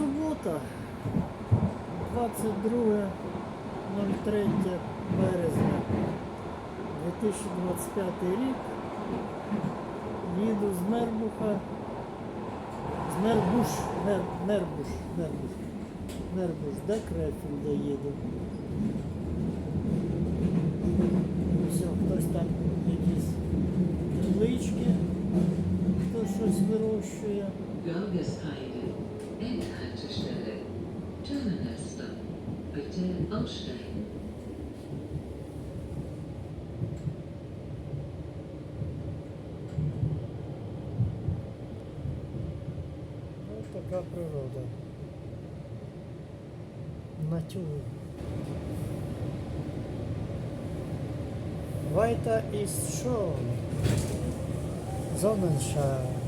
субота, 22.03 березня 2025 рік. Їду з Мербуха. З Мербуш, Мер, Мербуш, Мербуш. Мербуш, де Крефілда їду. Все, хтось там якісь таблички, хто щось вирощує. Bitte aussteigen. Ось така природа. Натюр. Weiter ist schon Sonnenschein.